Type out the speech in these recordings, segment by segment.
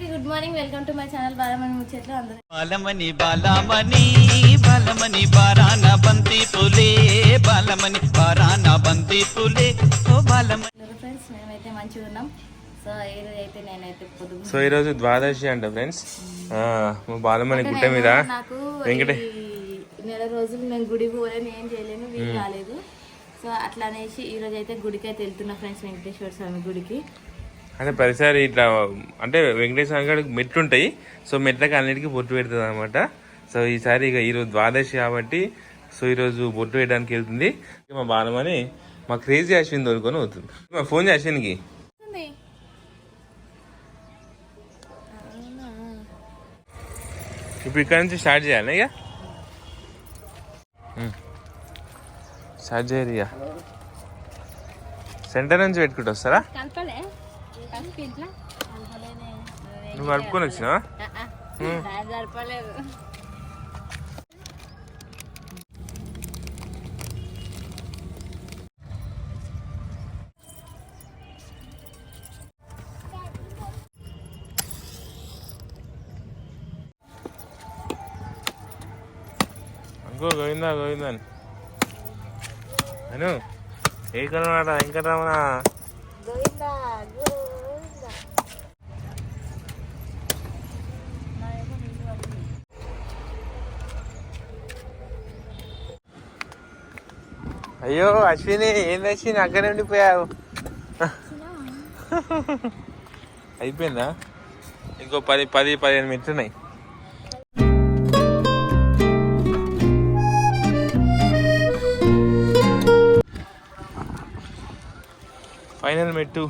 అందరికీ good morning welcome to my channel Balamani ముచ్చట్లు అందరూ బాలమణి బాలమణి బాలమణి బారాన బంతి పులే బాలమణి బారాన బంతి పులే ఓ బాలమణి. ఫ్రెండ్స్ మేమైతే మంచిగా ఉన్నాం. సో ఈ రోజు అయితే నేనైతే పొదుగు సో ఈరోజు ద్వాదశి అంట ఫ్రెండ్స్ బాలమణి గుట్ట మీద. నాకు వెంకటే. నెల రోజులు నేను గుడికి పోలేను ఏం చేయలేను వీలు కాలేదు సో అట్లా అనేసి ఈ రోజు అయితే గుడికి అయితే వెళ్తున్నా ఫ్రెండ్స్ వెంకటేశ్వర స్వామి గుడికి. అంటే ప్రతిసారి ఇట్లా అంటే వెంకటేశ్వర కాడికి మెట్లు ఉంటాయి సో మెట్లకి అన్నిటికీ బొట్టు పెడుతుంది అనమాట సో ఈసారి ఇక ఈరోజు ద్వాదశి కాబట్టి సో ఈరోజు బొట్టు వేయడానికి వెళ్తుంది. మా బాలమని మా క్రేజీ అశ్విన్ దొరుకొని అవుతుంది మా ఫోన్ అశ్విన్కి. ఇప్పుడు ఇక్కడ నుంచి స్టార్ట్ చేయాలి ఇక. స్టార్ట్ చేయరు ఇక. సెంటర్ నుంచి పెట్టుకుంటూ వస్తారా? నువ్వు కలుపుకొని వచ్చినా జరపలేదు అనుకో గోవిందా గోవిందా అను. ఏ కలవాడ వెంకటరమణ గోవిందా గోవిందా అయ్యో అశ్విని ఏం అశ్విని అక్కడే ఉండిపోయావు. అయిపోయిందా? ఇంకో పది పది పదిహేను మినిట్స్ ఉన్నాయి. ఫైనల్ మెట్టు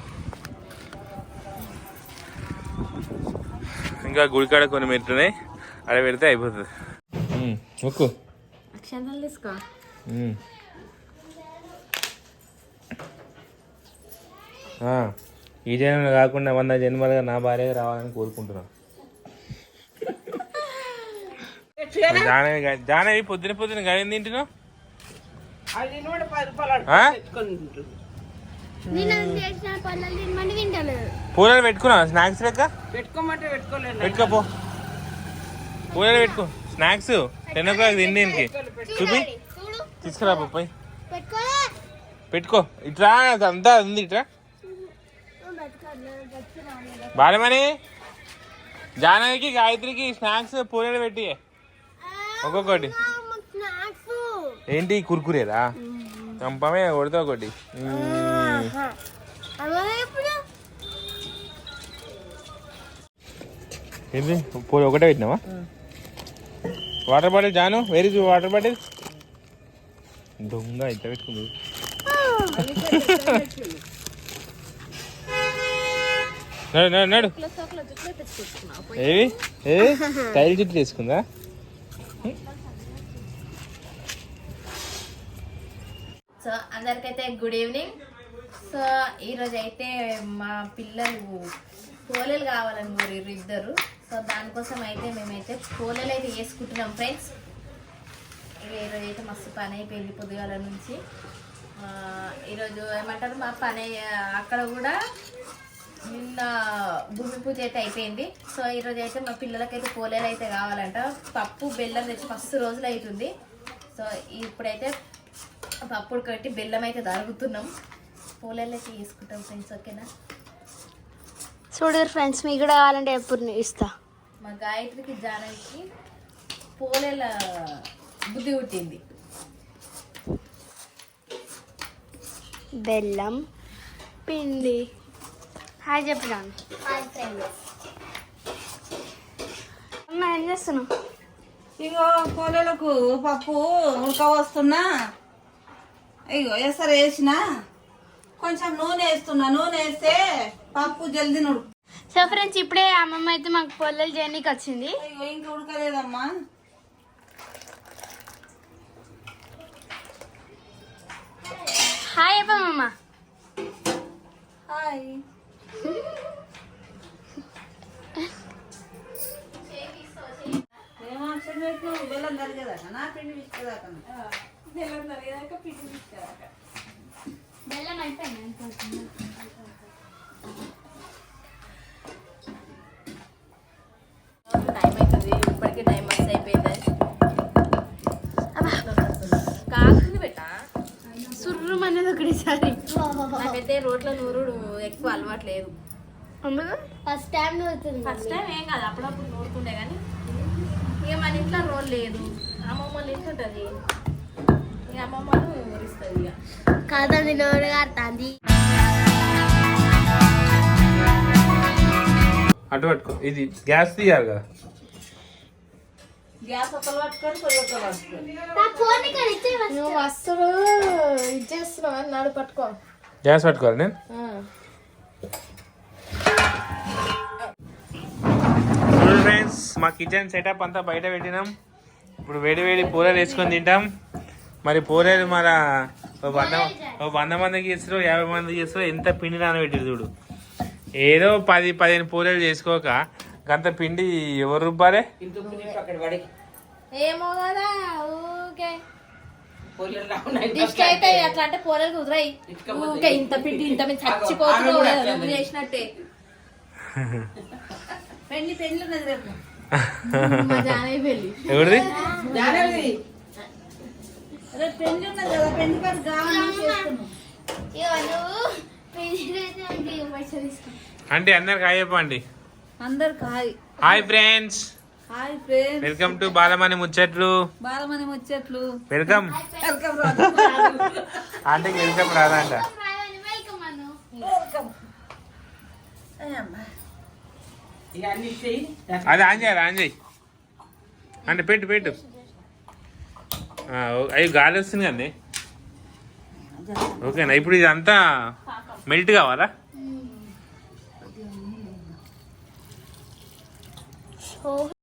ఇంకా గుడికాడ కొన్ని మెట్లు ఉన్నాయి. అక్కడ పెడితే అయిపోతుంది. అక్షంతలు తీసుకో. ఈ జన్మలో కాకుండా వంద జన్మలుగా నా భార్య రావాలని కోరుకుంటున్నాను. జానవి పొద్దున పొద్దున గాయం తింటున్నావు? ఆ? పూలలు పెట్టుకున్నావు? స్నాక్స్ లెక్క? పెట్టుకోపో పూలలు పెట్టుకో. స్నాక్స్ టెన్ ఓ క్లాక్ తిండి చూపి. తీసుకురా పోయి. పెట్టుకో. ఇట్రా అంతా ఉంది ఇట్రా బాలమణి జానవికి గాయత్రికి స్నాక్స్ పూరేలు పెట్టి. ఒక్కొక్కటి. ఏంటి కురుకురేరా చంపమే కొడితే ఒకటి. ఏంటి పూరి ఒకటే పెట్టినావా? Water bottle Janu very water bottle. దొంగ ఇంత పెట్టుకుంది. నడు నడు నడు. ఏవి? ఏవి? టైల్ జుట్లు తీసుకుందా? సో అందరికైతే గుడ్ ఈవినింగ్ సో ఈరోజు అయితే మా పిల్లలు కోలలు కావాలని కోరిర్రు ఇద్దరు. సో దానికోసం అయితే మేమైతే కోలలు అయితే వేసుకుంటున్నాం ఫ్రెండ్స్ ఈరోజు అయితే మస్తు పని అయిపోయింది పొద్దుగాల నుంచి. ఈరోజు ఏమంటారు మా పని అక్కడ కూడా నిన్న భూమి పూజ అయితే అయిపోయింది. సో ఈరోజు అయితే మా పిల్లలకైతే పోలేలు అయితే కావాలంట. పప్పు బెల్లం తెచ్చి మస్తు రోజులు అవుతుంది సో ఇప్పుడైతే పప్పుడు కట్టి బెల్లం అయితే తరుగుతున్నాం పోలేలు అయితే తీసుకుంటాం ఫ్రెండ్స్ ఓకేనా చూడరు ఫ్రెండ్స్ మీకు కూడా కావాలంటే ఎప్పుడు ఇస్తా. మా గాయత్రికి జానకి పోలేల బుద్ధి పుట్టింది. బెల్లం పిండి హాయ్ చెప్పినాను. అమ్మ ఏం చేస్తున్నావు? ఇగో కోలలకు పప్పు ఉడక వస్తున్నా ఇగో ఎసరు వేసిన. కొంచెం నూనె వేస్తున్నా. నూనె వేస్తే పప్పు జల్దీ ఉడుకు సో ఫ్రెండ్స్ ఇప్పుడే అమ్మమ్మ అయితే మాకు పొల్లలు చేయడానికి వచ్చింది. ఇగో ఇంకా ఉడకలేదమ్మా. హాయ్ చెప్పమ్మమ్మ హాయ్ టైం అవుతుంది ఇప్పటికే టైం మస్తు అయిపోయింది. కాకులు పెట్టా? సుర్రం అనేది ఒకటేసారి. నాకైతే రోడ్లో నూరుడు ఎక్కువ అలవాటు అలవాట్లేదు ఫస్ట్ టైం ఫస్ట్ టైం ఏం కాదు అప్పుడప్పుడు నూరుతుండే కానీ మన ఇంట్లో రోల్ లేదు. అమ్మమ్మ వాళ్ళ ఇంట్లో ఉంటుంది ఇక అమ్మమ్మను ఊరిస్తుంది ఇక. కాదండి నోరు కారుతుంది అటు పట్టుకో. ఇది గ్యాస్ తీయాలి కదా గ్యాస్ ఒకరు పట్టుకొని పొయ్యి ఒకరు నువ్వు అస్సలు ఇచ్చేస్తున్నావు అని నాడు పట్టుకో. గ్యాస్ పట్టుకోవాలి నేను? మా కిచెన్ సెటప్ అంతా బయట పెట్టినాం. ఇప్పుడు వేడి వేడి పూరలు వేసుకొని తింటాం. మరి పూరేలు మన వంద వంద మందికి చేస్తారు యాభై మందికి చేస్తారు ఎంత పిండి నానబెట్టారు చూడు. ఏదో పది పదిహేను పూరేలు చేసుకోక గంత పిండి ఎవరు రుబ్బారే ఏమో కదా ఊకే దిష్టి అయితే అట్లా అంటే పోరలు కుదరాయి. ఊకే ఇంత పిండి ఇంత మీద చచ్చిపోతున్నావు కదా, నువ్వు చేసినట్టే. పెళ్ళి పెళ్ళి ఎవరిది? అంటే అందరికి హాయ్ చెప్పండి. అందరికి hi. Hi friends. Hi friends. Welcome to Balamani ముచ్చట్లు. బాలమని ముచ్చట్లు. వెల్కమ్. వెల్కమ్ అంటే వెల్కమ్ రాదంట. వెల్కమ్ అను అది ఆన్ చేయాలి ఆన్ చేయి. అంటే పెట్టు పెట్టు. అయ్యి గాలి వస్తుంది కండి ఓకేనా ఇప్పుడు ఇది అంతా మెల్ట్ కావాలా